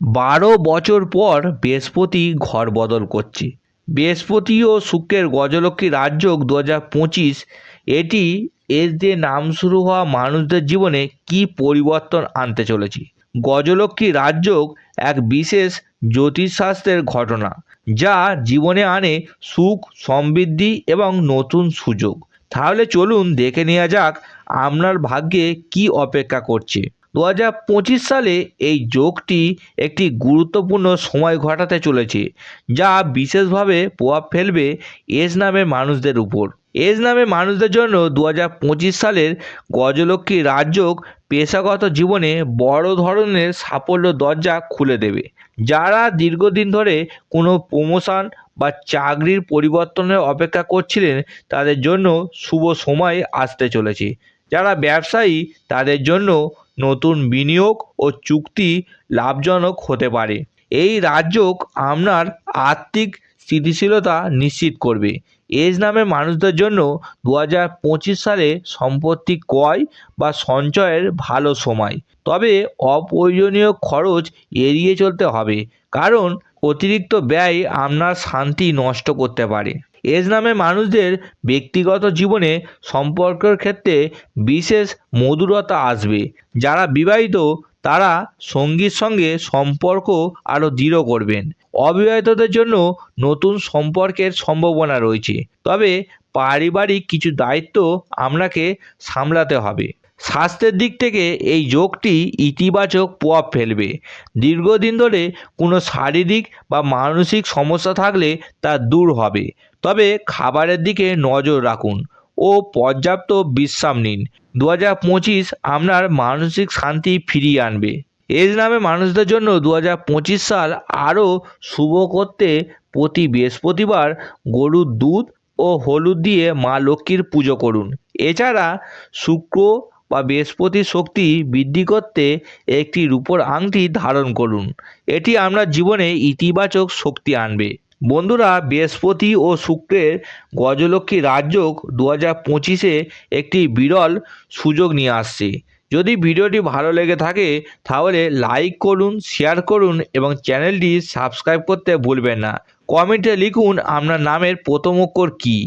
বারো বছর পর বৃহস্পতি ঘর বদল করছে। বৃহস্পতি ও শুক্রের গজলক্ষ্মী রাজযোগ দু হাজার পঁচিশ, এটি এস দিয়ে নাম শুরু হওয়া মানুষদের জীবনে কি পরিবর্তন আনতে চলেছে? গজলক্ষ্মী রাজযোগ এক বিশেষ জ্যোতিষশাস্ত্রের ঘটনা, যা জীবনে আনে সুখ, সমৃদ্ধি এবং নতুন সুযোগ। তাহলে চলুন দেখে নেওয়া যাক আপনার ভাগ্যে কি অপেক্ষা করছে। দু হাজার পঁচিশ সালে এই যোগটি একটি গুরুত্বপূর্ণ সময় ঘটাতে চলেছে, যা বিশেষভাবে প্রভাব ফেলবে এস নামের মানুষদের উপর। এস নামের মানুষদের জন্য দু হাজার পঁচিশ সালের গজলক্ষ্মী রাজযোগ পেশাগত জীবনে বড় ধরনের সাফল্য দরজা খুলে দেবে, যারা দীর্ঘদিন ধরে কোনো প্রমোশন বা চাকরির পরিবর্তনের অপেক্ষা করছিলেন, তাদের জন্য শুভ সময় আসতে চলেছে। যারা ব্যবসায়ী, তাদের জন্য নতুন বিনিয়োগ ও চুক্তি লাভজনক হতে পারে। এই রাজযোগ আপনার আর্থিক স্থিতিশীলতা নিশ্চিত করবে। এজ নামের মানুষদের জন্য দু হাজার পঁচিশ সালে সম্পত্তি ক্রয় বা সঞ্চয়ের ভালো সময়। তবে অপ্রয়োজনীয় খরচ এড়িয়ে চলতে হবে, কারণ অতিরিক্ত ব্যয় আপনার শান্তি নষ্ট করতে পারে। এজ নামের মানুষদের ব্যক্তিগত জীবনে সম্পর্কের ক্ষেত্রে বিশেষ মধুরতা আসবে। যারা বিবাহিত, তারা সঙ্গীর সঙ্গে সম্পর্ক আরও দৃঢ় করবেন। অবিবাহিতদের জন্য নতুন সম্পর্কের সম্ভাবনা রয়েছে। তবে পারিবারিক কিছু দায়িত্ব আপনাকে সামলাতে হবে। স্বাস্থ্যের দিক থেকে এই যোগটি ইতিবাচক প্রভাব ফেলবে। দীর্ঘদিন ধরে কোনো শারীরিক বা মানসিক সমস্যা থাকলে তা দূর হবে। তবে খাবারের দিকে নজর রাখুন ও পর্যাপ্ত বিশ্রাম নিন। দু হাজার পঁচিশ আপনার মানসিক শান্তি ফিরিয়ে আনবে। এজ নামে মানুষদের জন্য দু হাজার পঁচিশ সাল আরও শুভ করতে প্রতি বৃহস্পতিবার গরুর দুধ ও হলুদ দিয়ে মা লক্ষ্মীর পুজো করুন। এছাড়া শুক্র বা বৃহস্পতির শক্তি বৃদ্ধি করতে একটি রূপোর আংটি ধারণ করুন। এটি আপনার জীবনে ইতিবাচক শক্তি আনবে। বন্ধুরা, বৃহস্পতি ও শুক্রের গজলক্ষ্মী রাজযোগ দু হাজার পঁচিশে একটি বিরল সুযোগ নিয়ে আসছে। যদি ভিডিওটি ভালো লেগে থাকে, তাহলে লাইক করুন, শেয়ার করুন এবং চ্যানেলটি সাবস্ক্রাইব করতে ভুলবেন না। কমেন্টে লিখুন আপনার নামের প্রথম অক্ষর কী।